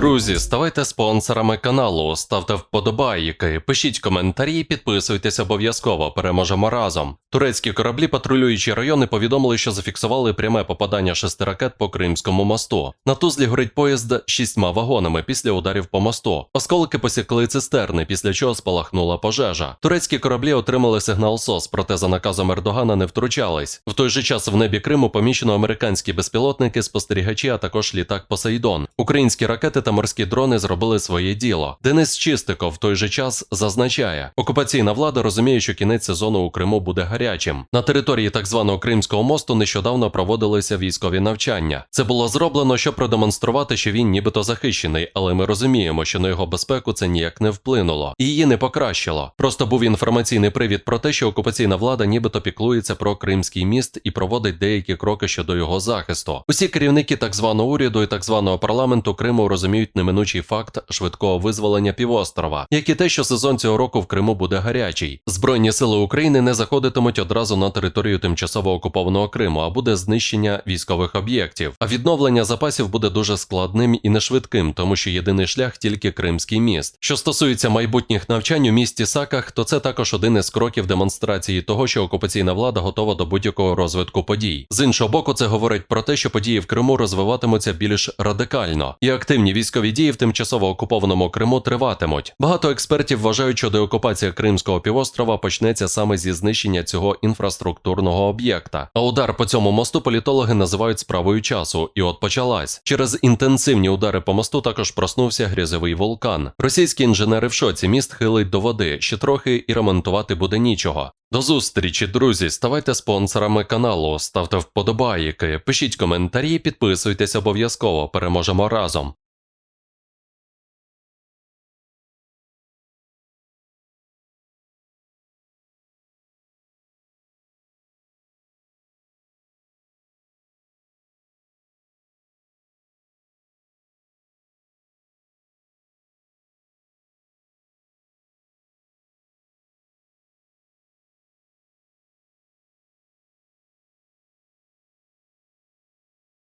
Друзі, ставайте спонсорами каналу, ставте вподобайки, пишіть коментарі, підписуйтесь обов'язково. Переможемо разом. Турецькі кораблі, патрулюючі райони, повідомили, що зафіксували пряме попадання шести ракет по Кримському мосту. На Тузлі горить поїзд шістьма вагонами після ударів по мосту. Осколки посікли цистерни, після чого спалахнула пожежа. Турецькі кораблі отримали сигнал СОС, проте за наказом Ердогана не втручались. В той же час в небі Криму помічено американські безпілотники, спостерігачі, а також літак Посейдон. Українські ракети та морські дрони зробили своє діло. Денис Чистиков в той же час зазначає, окупаційна влада розуміє, що кінець сезону у Криму буде гарячим. На території так званого Кримського мосту нещодавно проводилися військові навчання. Це було зроблено, щоб продемонструвати, що він нібито захищений, але ми розуміємо, що на його безпеку це ніяк не вплинуло і її не покращило. Просто був інформаційний привід про те, що окупаційна влада нібито піклується про Кримський міст і проводить деякі кроки щодо його захисту. Усі керівники так званого уряду і так званого парламенту Криму розуміють неминучий факт швидкого визволення півострова, як і те, що сезон цього року в Криму буде гарячий. Збройні сили України не заходитимуть одразу на територію тимчасово окупованого Криму, а буде знищення військових об'єктів. А відновлення запасів буде дуже складним і нешвидким, тому що єдиний шлях тільки Кримський міст. Що стосується майбутніх навчань у місті Саках, то це також один із кроків демонстрації того, що окупаційна влада готова до будь-якого розвитку подій. З іншого боку, це говорить про те, що події в Криму розвиватимуться більш радикально, і активні військові дії в тимчасово окупованому Криму триватимуть. Багато експертів вважають, що деокупація Кримського півострова почнеться саме зі знищення цього інфраструктурного об'єкта. А удар по цьому мосту політологи називають справою часу, і от почалась. Через інтенсивні удари по мосту також проснувся грязовий вулкан. Російські інженери в шоці міст хилить до води, ще трохи і ремонтувати буде нічого. До зустрічі, друзі. Ставайте спонсорами каналу, ставте вподобайки, пишіть коментарі, підписуйтесь обов'язково. Переможемо разом.